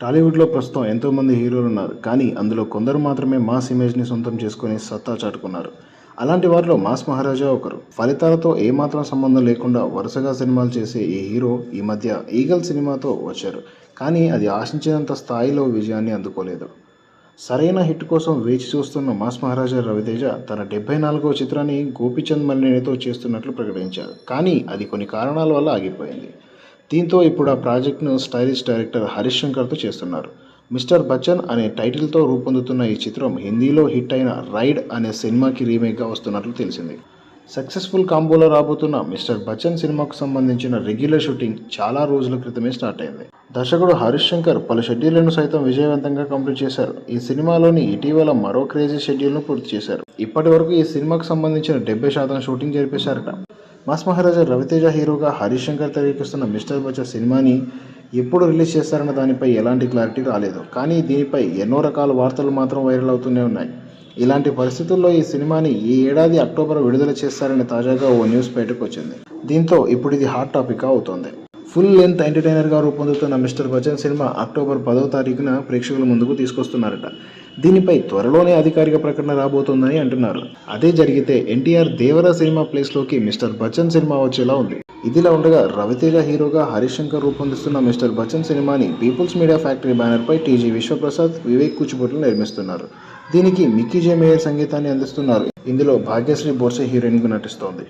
టాలీవుడ్లో ప్రస్తుతం ఎంతోమంది హీరోలు ఉన్నారు. కానీ అందులో కొందరు మాత్రమే మాస్ ఇమేజ్ని సొంతం చేసుకొని సత్తా చాటుకున్నారు. అలాంటి వారిలో మాస్ మహారాజా ఒకరు. ఫలితాలతో ఏమాత్రం సంబంధం లేకుండా వరుసగా సినిమాలు చేసే ఈ హీరో ఈ మధ్య ఈగల్ సినిమాతో వచ్చారు. కానీ అది ఆశించినంత స్థాయిలో విజయాన్ని అందుకోలేదు. సరైన హిట్ కోసం వేచి చూస్తున్న మాస్ మహారాజా రవితేజ తన డెబ్బై నాలుగో చిత్రాన్ని గోపిచంద్ మల్లినేనితో చేస్తున్నట్లు ప్రకటించారు. కానీ అది కొన్ని కారణాల వల్ల ఆగిపోయింది. దీంతో ఇప్పుడు ఆ ప్రాజెక్ట్ను స్టైలిష్ డైరెక్టర్ హరీష్ శంకర్తో చేస్తున్నారు. మిస్టర్ బచ్చన్ అనే టైటిల్తో రూపొందుతున్న ఈ చిత్రం హిందీలో హిట్ అయిన రైడ్ అనే సినిమాకి రీమేక్గా వస్తున్నట్లు తెలిసింది. సక్సెస్ఫుల్ కాంబోలో రాబోతున్న మిస్టర్ బచ్చన్ సినిమాకు సంబంధించిన రెగ్యులర్ షూటింగ్ చాలా రోజుల క్రితమే స్టార్ట్ అయింది. దర్శకుడు హరీష్ శంకర్ పలు షెడ్యూళ్ళను సైతం విజయవంతంగా కంప్లీట్ చేశారు. ఈ సినిమాలోని ఇటీవల మరో క్రేజీ షెడ్యూల్ను పూర్తి చేశారు. ఇప్పటి వరకు ఈ సినిమాకు సంబంధించిన డెబ్బై శాతం షూటింగ్ జరిపేశారట. మాస్ మహారాజా రవితేజ హీరోగా హరీష్ శంకర్ తెరకెక్కిస్తున్న మిస్టర్ బచ్చన్ సినిమాని ఎప్పుడు రిలీజ్ చేస్తారన్న దానిపై ఎలాంటి క్లారిటీ రాలేదు. కానీ దీనిపై ఎన్నో రకాల వార్తలు మాత్రం వైరల్ అవుతూనే ఉన్నాయి. ఇలాంటి పరిస్థితుల్లో ఈ సినిమాని ఈ ఏడాది అక్టోబర్ విడుదల చేస్తారని తాజాగా ఓ న్యూస్ బయటకు వచ్చింది. దీంతో ఇప్పుడు ఇది హాట్ టాపిక్ అవుతోంది. ఫుల్ లెంత్ ఎంటర్టైనర్గా రూపొందుతున్న మిస్టర్ బచ్చన్ సినిమా అక్టోబర్ పదో తారీఖున ప్రేక్షకుల ముందుకు తీసుకొస్తున్నారట. దీనిపై త్వరలోనే అధికారిక ప్రకటన రాబోతోందని అంటున్నారు. అదే జరిగితే ఎన్టీఆర్ దేవర సినిమా ప్లేస్లోకి మిస్టర్ బచ్చన్ సినిమా వచ్చేలా ఉంది. ఇదిలా ఉండగా రవితేజ హీరోగా హరీష్ శంకర్ రూపొందిస్తున్న మిస్టర్ బచ్చన్ సినిమాని పీపుల్స్ మీడియా ఫ్యాక్టరీ బ్యానర్పై టీజీ విశ్వప్రసాద్ వివేక్ కూచిపూట్లు నిర్మిస్తున్నారు. దీనికి మిక్కీ జే మేయర్ సంగీతాన్ని అందిస్తున్నారు. ఇందులో భాగ్యశ్రీ బోర్సే హీరోయిన్గా నటిస్తోంది.